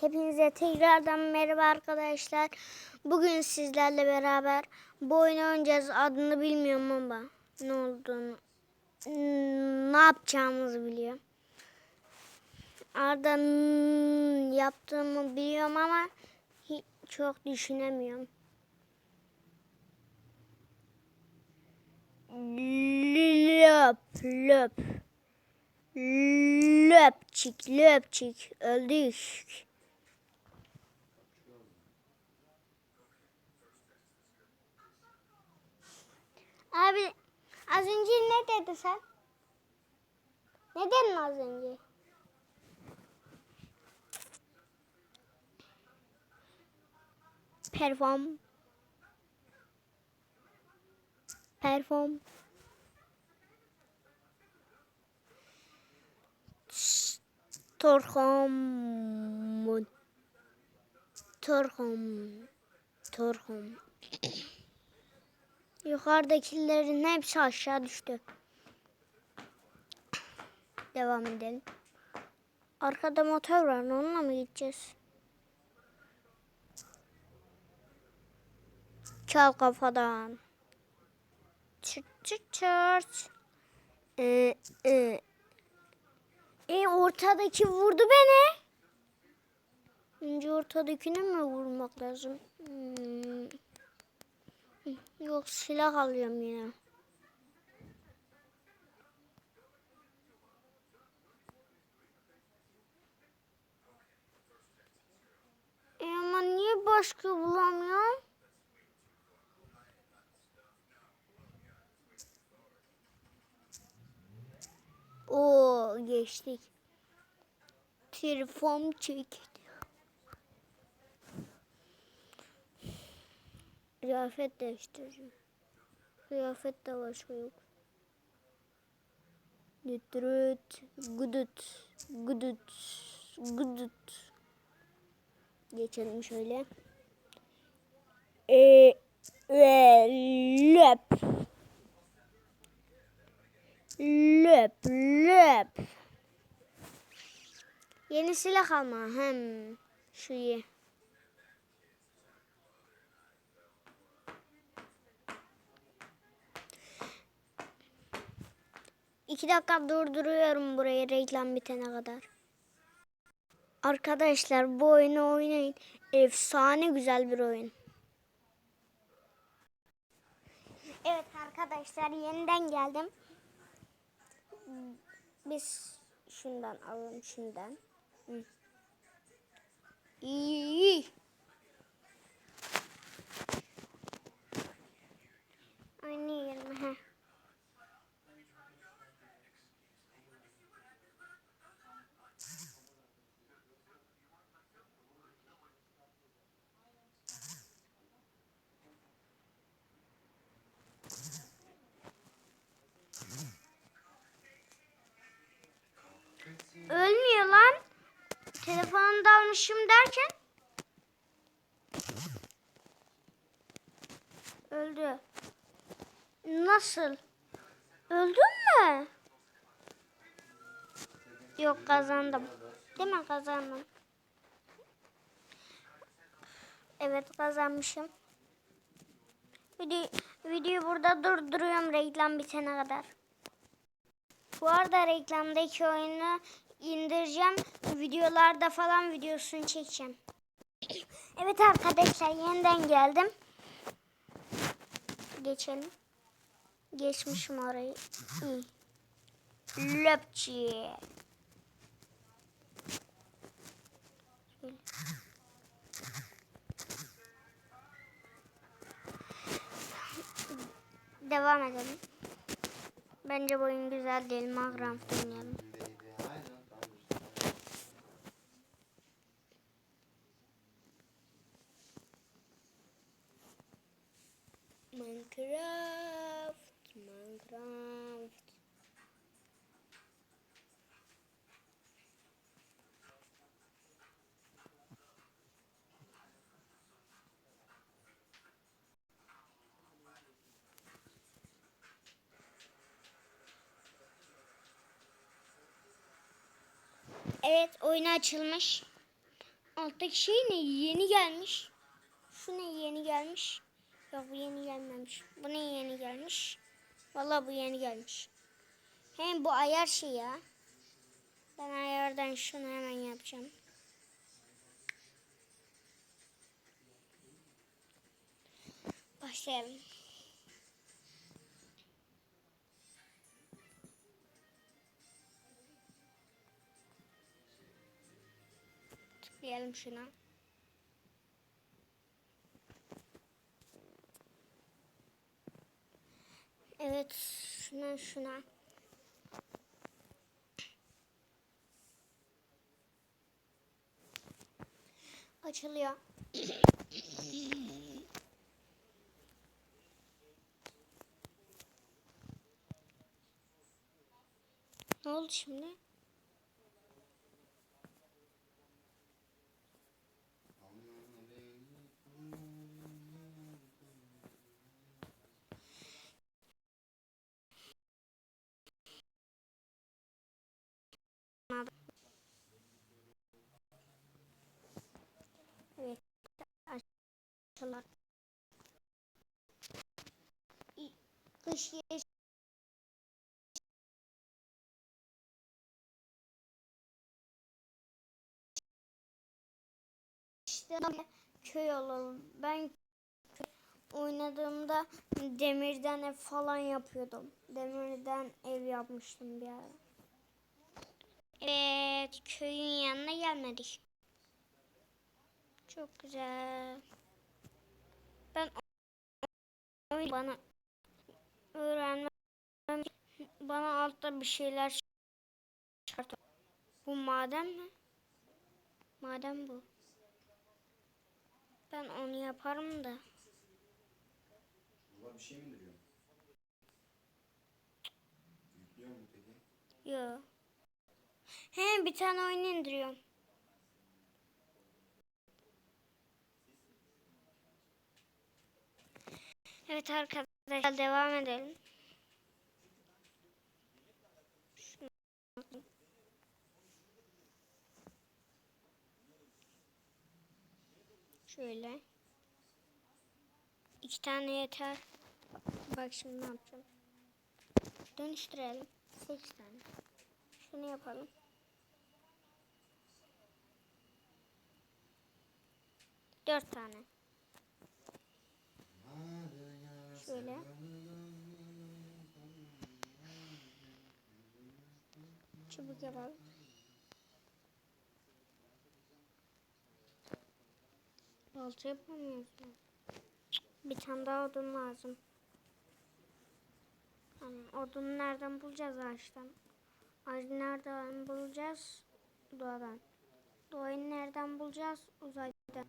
Hepinize tekrardan merhaba arkadaşlar. Bugün sizlerle beraber bu oyunu oynayacağız. Adını bilmiyorum ama ne olduğunu, ne yapacağımızı biliyorum. Arda yaptığımı biliyorum ama hiç çok düşünemiyorum. Löp löp. Löpçik löpçik öldük. Abi az önce ne dedi sen? Ne dedin az önce? Perform. Perform. Torhom. Torhom. Torhom. Yukarıdakilerin hepsi aşağı düştü. Devam edelim. Arkada motor var. Onunla mı gideceğiz? Çal kafadan. Çırt çırt çırt. Ee, e. E ortadaki vurdu beni. Önce ortadakine mi vurmak lazım? Hmm. Yok silah alıyorum yine. E ama niye başka bulamıyorum? Oo geçtik. Telefon çekti. Kıyafet değiştireceğim. Kıyafet de başka yok. Dütürüt, gudut, gudut, gudut. Geçelim şöyle. E, e, löp. Löp, löp. Yeni silah ama hem şu ye. 2 dakika durduruyorum burayı reklam bitene kadar. Arkadaşlar bu oyunu oynayın. Efsane güzel bir oyun. Evet arkadaşlar yeniden geldim. Biz şundan alalım şundan. Hı. İyi. Oynayalım. Heh. Telefonu da almışım derken. Öldü. Nasıl? Öldün mü? Yok kazandım. Değil mi kazandım? Evet kazanmışım. Video, videoyu burada durduruyorum reklam bitene kadar. Bu arada reklamdaki oyunu indireceğim. Videolarda falan videosunu çekeceğim. Evet arkadaşlar yeniden geldim. Geçelim. Geçmişim orayı. İyi. Löpçi. Devam edelim. Bence bu oyun güzel değil. Minecraft oynayalım. Minecraft, Minecraft. Evet oyun açılmış. Alttaki şey ne? Yeni gelmiş. Şu ne yeni gelmiş? Yok bu yeni gelmemiş. Bu ne yeni gelmiş? Vallahi bu yeni gelmiş. Hem bu ayar şey ya. Ben ayardan şunu hemen yapacağım. Başlayalım. Tıklayalım şuna. Evet, şuna şuna. Açılıyor. ne oldu şimdi? Geç. İşte köy olalım. Ben oynadığımda demirden ev falan yapıyordum. Demirden ev yapmıştım bir ara. Evet, köyün yanına gelmedik. Çok güzel. Ben bana öğrenmem bana altta bir şeyler çıkarttı. Bu maden mi? Maden bu. Ben onu yaparım da. Baba bir şey mi indiriyor? Yüklüyor mu peki? Yo. He bir tane oyun indiriyorum. Evet arkadaşlar devam edelim. Şöyle. İki tane yeter. Bak şimdi ne yapacağım. Dönüştürelim. Sekiz tane. Şunu yapalım. Dört tane. Şöyle. Çubuk yapalım. Balta yapamıyoruz mu? Bir tane daha odun lazım. Tamam, odunu nereden bulacağız ağaçtan? Ağacı nereden bulacağız? Doğadan. Doğayı nereden bulacağız? Uzaydan.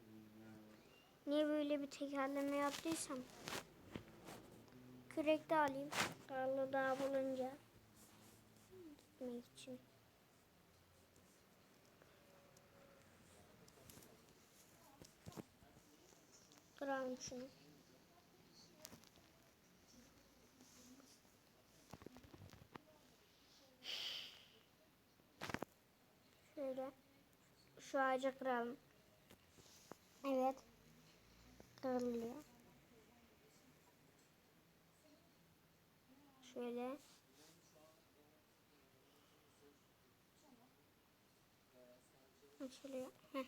Niye böyle bir tekerleme yaptıysam? Kürek de alayım. Karlı dağ bulunca. Gitmek için. Kıralım şunu. Şöyle. Şu ağacı kıralım. Evet. Kırılıyor. Şöyle. Açılıyor. Heh.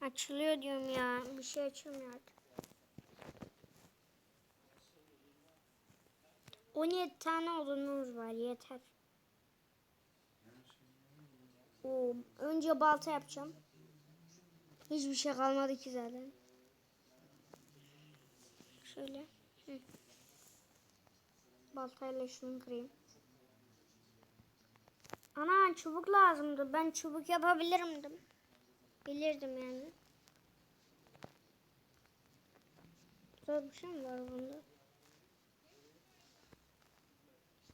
Açılıyor diyorum ya. Bir şey açılmıyor artık. 17 tane odunumuz var. Yeter. Oo, önce balta yapacağım. Hiçbir şey kalmadı ki zaten. Şöyle. Hı. Baltayla şunu kırayım. Ana çubuk lazımdı. Ben çubuk yapabilirimdim. Bilirdim yani. Zor bir şey mi var bunda?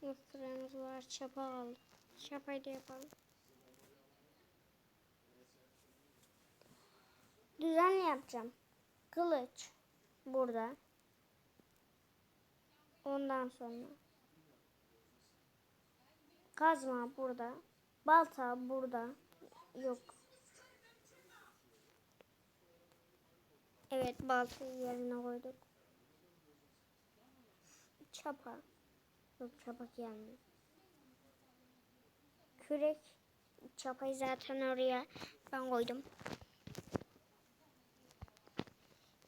Yok kırmızı var. Çapa aldım. Çapayı da yapalım. Düzenli yapacağım. Kılıç burada. Ondan sonra kazma burada. Balta burada. Yok. Evet baltayı yerine koyduk. Çapa. Yok çapa gelmiyor. Kürek. Çapayı zaten oraya ben koydum.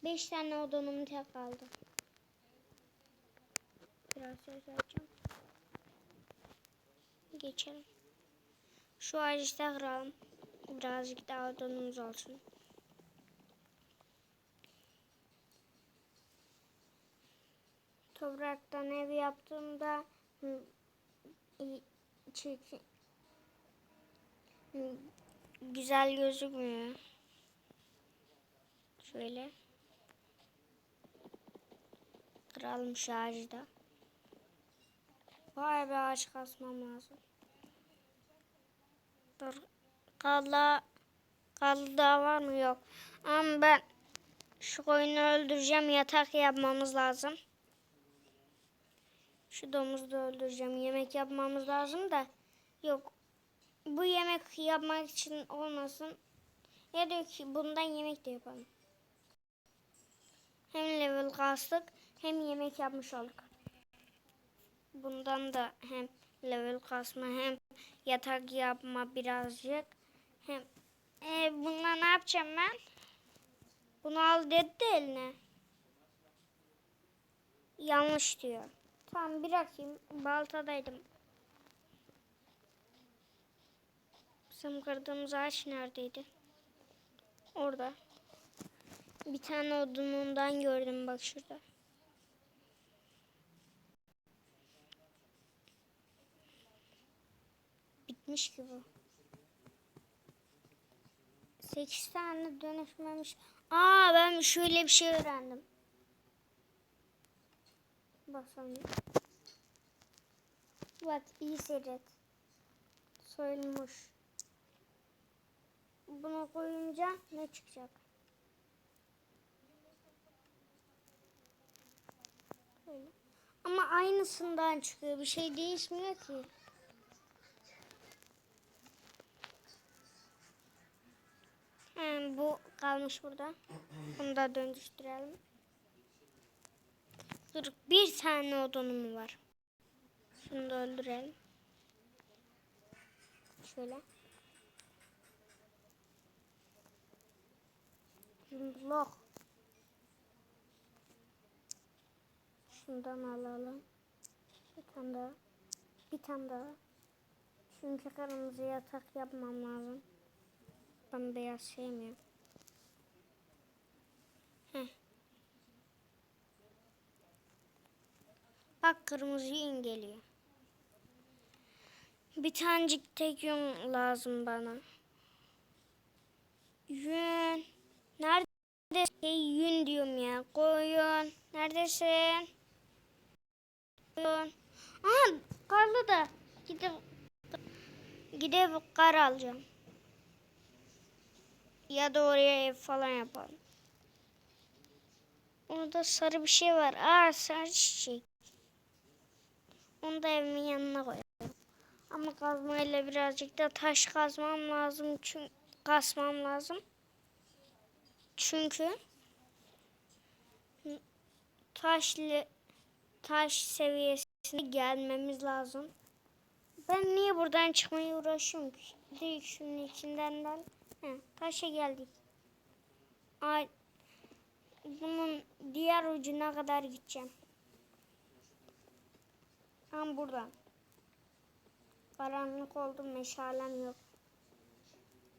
Beş tane odunum tek kaldı. Ses açacağım. Geçelim. Şu ağacı da kıralım. Birazcık daha odunumuz olsun. Topraktan ev yaptığımda çirkin güzel gözükmüyor. Şöyle. Kıralım şu ağacı da. Vay be ağaç kasmam lazım. Dur. Kaldı. Kaldı var mı? Yok. Ama ben şu koyunu öldüreceğim. Yatak yapmamız lazım. Şu domuzu da öldüreceğim. Yemek yapmamız lazım da. Yok. Bu yemek yapmak için olmasın. Ya da ki bundan yemek de yapalım. Hem level kastık hem yemek yapmış olduk. Bundan da hem level kasma hem yatak yapma birazcık. Hem e, bununla ne yapacağım ben? Bunu al dedi de eline. Yanlış diyor. Tamam bırakayım. Baltadaydım. Bizim kırdığımız ağaç neredeydi? Orada. Bir tane odunundan gördüm bak şurada. Bitmiş ki bu. 8 tane dönüşmemiş. Aa ben şöyle bir şey öğrendim. Basalım. Bak iyi seyret. Soyulmuş. Bunu koyunca ne çıkacak? Ama aynısından çıkıyor. Bir şey değişmiyor ki. He, bu kalmış burada. Bunu da dönüştürelim. Dur bir tane odunum var. Şunu da öldürelim. Şöyle. Blok. Şundan alalım. Bir tane daha. Bir tane daha. Çünkü kırmızı yatak yapmam lazım. Ben beyaz sevmiyorum. Heh. Bak kırmızı yün geliyor. Bir tanecik tek yün lazım bana. Yün. Nerede? Şey, yün diyorum ya. Koyun. Neredesin? Koyun. Aha karlı da. Gidip gidip kar alacağım. Ya da oraya ev falan yapalım. Orada sarı bir şey var. Aa sarı çiçek. Onu da evimin yanına koyalım. Ama kazmayla birazcık da taş kazmam lazım. Çünkü kasmam lazım. Çünkü taşlı taş seviyesine gelmemiz lazım. Ben niye buradan çıkmaya uğraşıyorum ki? Şunun içinden de. He, taşa geldik. Ay, bunun diğer ucuna kadar gideceğim. Tam buradan. Karanlık oldu meşalem yok.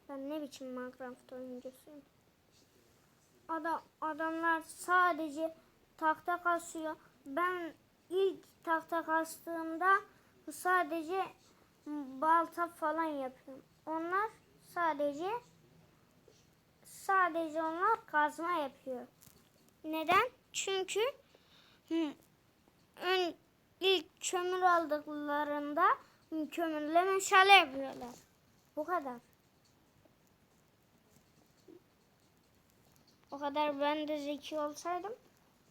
Ben ne biçim Minecraft oyuncusuyum. Adam, adamlar sadece tahta kasıyor. Ben ilk tahta kastığımda sadece balta falan yapıyorum. Onlar sadece sadece onlar kazma yapıyor. Neden? Çünkü ön ilk kömür aldıklarında kömürle meşale yapıyorlar. Bu kadar. O kadar ben de zeki olsaydım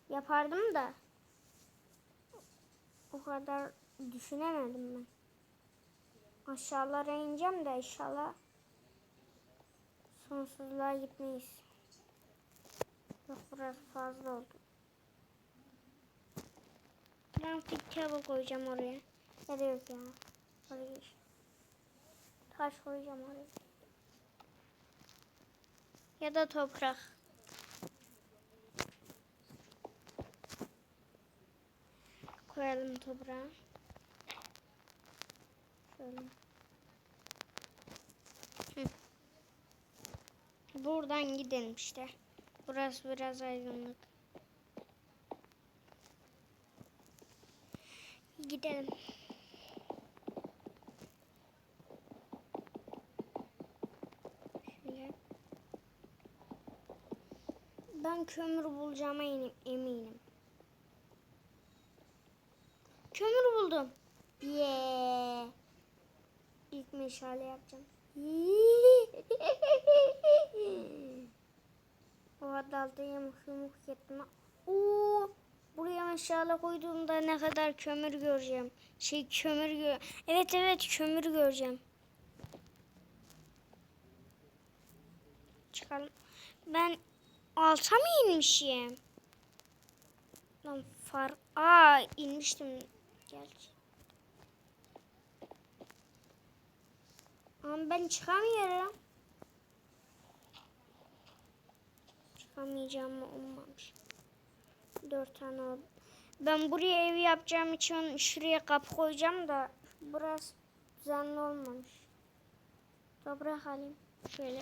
yapardım da o kadar düşünemedim ben. Aşağılara ineceğim de inşallah sonsuzluğa gitmeyiz. Yok burası fazla oldu. Plastik table koyacağım oraya. Ya da yok ya. Oraya geç. Taş koyacağım oraya. Ya da toprak. Koyalım toprağa. Şöyle. Buradan gidelim işte. Burası biraz aydınlık. Gidelim. Şöyle. Ben kömür bulacağıma eminim. Kömür buldum. Yeah. İlk meşale yapacağım. O dalda yamuk yumuk. Oo, buraya meşale koyduğumda ne kadar kömür göreceğim. Şey kömür gör. Evet evet kömür göreceğim. Çıkalım. Ben alta mı inmişim? Lan far... Aa inmiştim. Gerçi. Ama ben çıkamıyorum. Çıkamayacağım mı olmamış. Dört tane oldu. Ben buraya ev yapacağım için şuraya kapı koyacağım da burası düzenli olmamış. Toprak alayım. Şöyle.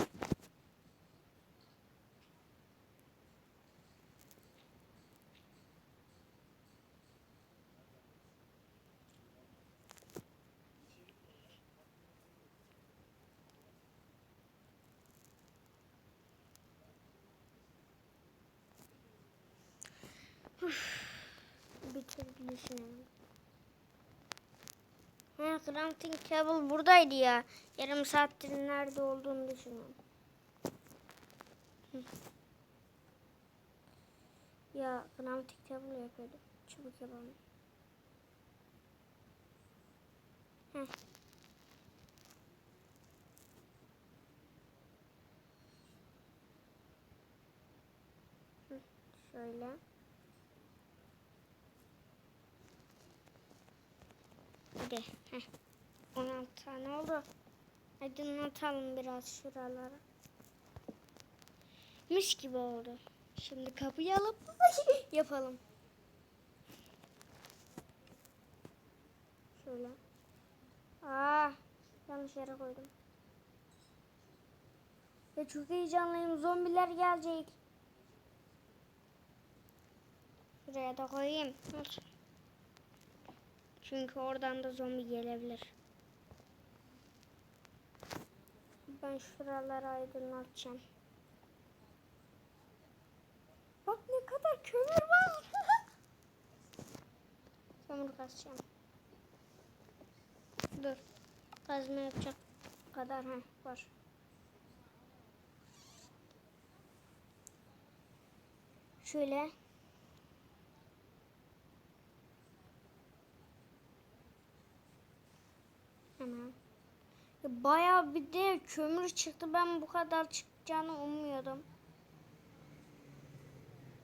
Düşünüyorum. Ha, crafting table buradaydı ya. Yarım saattir nerede olduğunu düşünüyorum. Ya crafting table yapıyordum. Çabuk yapalım. Heh. Şöyle. Hadi. Heh. 16 tane oldu. Aydınlatalım biraz şuraları. Mis gibi oldu. Şimdi kapıyı alıp yapalım. Şöyle. Aa, yanlış yere koydum. Ve çok heyecanlıyım. Zombiler gelecek. Şuraya da koyayım. Olsun. Çünkü oradan da zombi gelebilir. Ben şuraları aydınlatacağım. Bak ne kadar kömür var. kömür kazacağım. Dur. Kazma yapacak kadar ha var. Şöyle Hemen. Ya Bayağı bir de kömür çıktı. Ben bu kadar çıkacağını ummuyordum.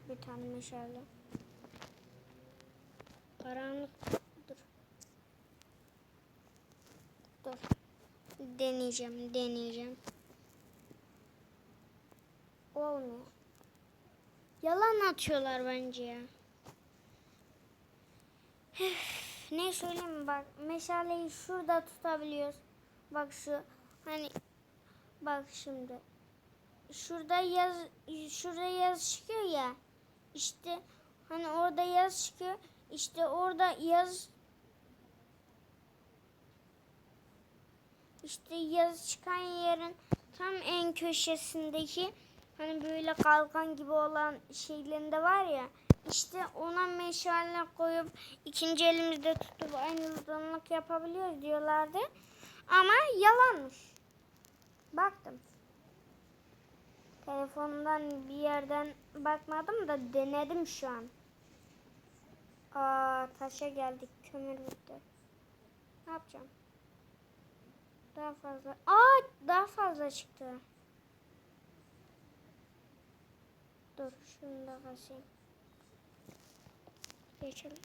Bir tane meşale. Karanlık. Dur. Dur. Deneyeceğim, deneyeceğim. Olmuyor. Yalan atıyorlar bence ya. Ne söyleyeyim mi? bak meşaleyi şurada tutabiliyoruz. Bak şu hani bak şimdi. Şurada yaz şurada yaz çıkıyor ya. İşte hani orada yaz çıkıyor. İşte orada yaz işte yaz çıkan yerin tam en köşesindeki hani böyle kalkan gibi olan şeylerinde var ya işte ona meşale koyup ikinci elimizde tutup aynı yapabiliyoruz diyorlardı. Ama yalanmış. Baktım. Telefondan bir yerden bakmadım da denedim şu an. Aa taşa geldik. Kömür bitti. Ne yapacağım? Daha fazla. Aa daha fazla çıktı. Dur şunu da basayım. Geçelim.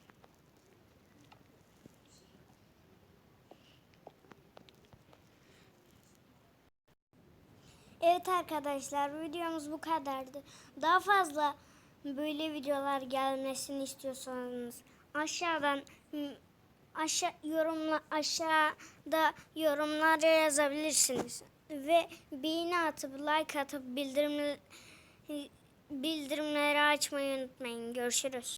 Evet arkadaşlar videomuz bu kadardı. Daha fazla böyle videolar gelmesini istiyorsanız aşağıdan aşağı yorumla aşağıda yorumlara yazabilirsiniz ve beğeni atıp like atıp bildirim bildirimleri açmayı unutmayın. Görüşürüz.